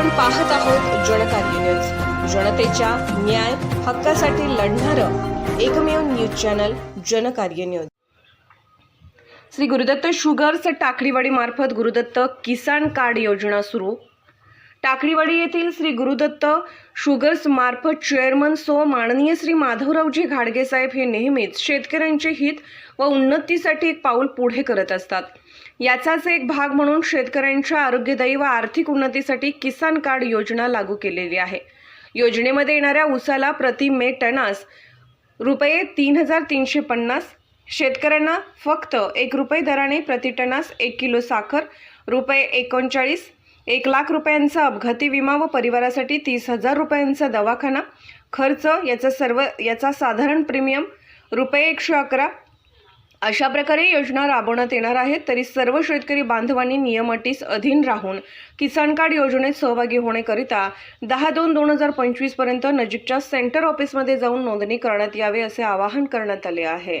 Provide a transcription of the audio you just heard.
आपण पाहत आहोत जनकार्य न्यूज जनतेच्या न्याय हक्कासाठी लढणारं एकमेव news channel Janakarya news Shri Gurudatt Sugars Takaliwadi मार्फत गुरुदत्त किसान कार्ड योजना सुरू. टाकळीवाडी येथील श्री गुरुदत्त शुगर्स मार्फत चेअरमन सो माननीय श्री माधवरावजी घाडगे साहेब हे नेहमीच शेतकऱ्यांचे हित व उन्नतीसाठी एक पाऊल पुढे करत असतात. याचाच एक भाग म्हणून शेतकऱ्यांच्या आरोग्यदायी व आर्थिक उन्नतीसाठी किसान कार्ड योजना लागू केलेली आहे. योजनेमध्ये येणाऱ्या उसाला प्रति मे टनास रुपये तीन हजार तीनशे पन्नास शेतकऱ्यांना फक्त एक रुपये दराने प्रति टनास एक किलो साखर रुपये एकोणचाळीस एक लाख रुपयांचा अपघाती विमा व परिवारासाठी तीस हजार रुपयांचा दवाखाना. खर्च याचा सर्व याचा साधारण प्रीमियम रुपये एकशे अकरा. अशा प्रकारे योजना राबवण्यात येणार आहेत तरी सर्व शेतकरी बांधवांनी नियम अटीस अधीन राहून किसान कार्ड योजनेत सहभागी होण्याकरिता दहा दोन दोन हजार पंचवीसपर्यंत नजीकच्या सेंटर ऑफिसमध्ये जाऊन नोंदणी करण्यात यावे असे आवाहन करण्यात आले आहे.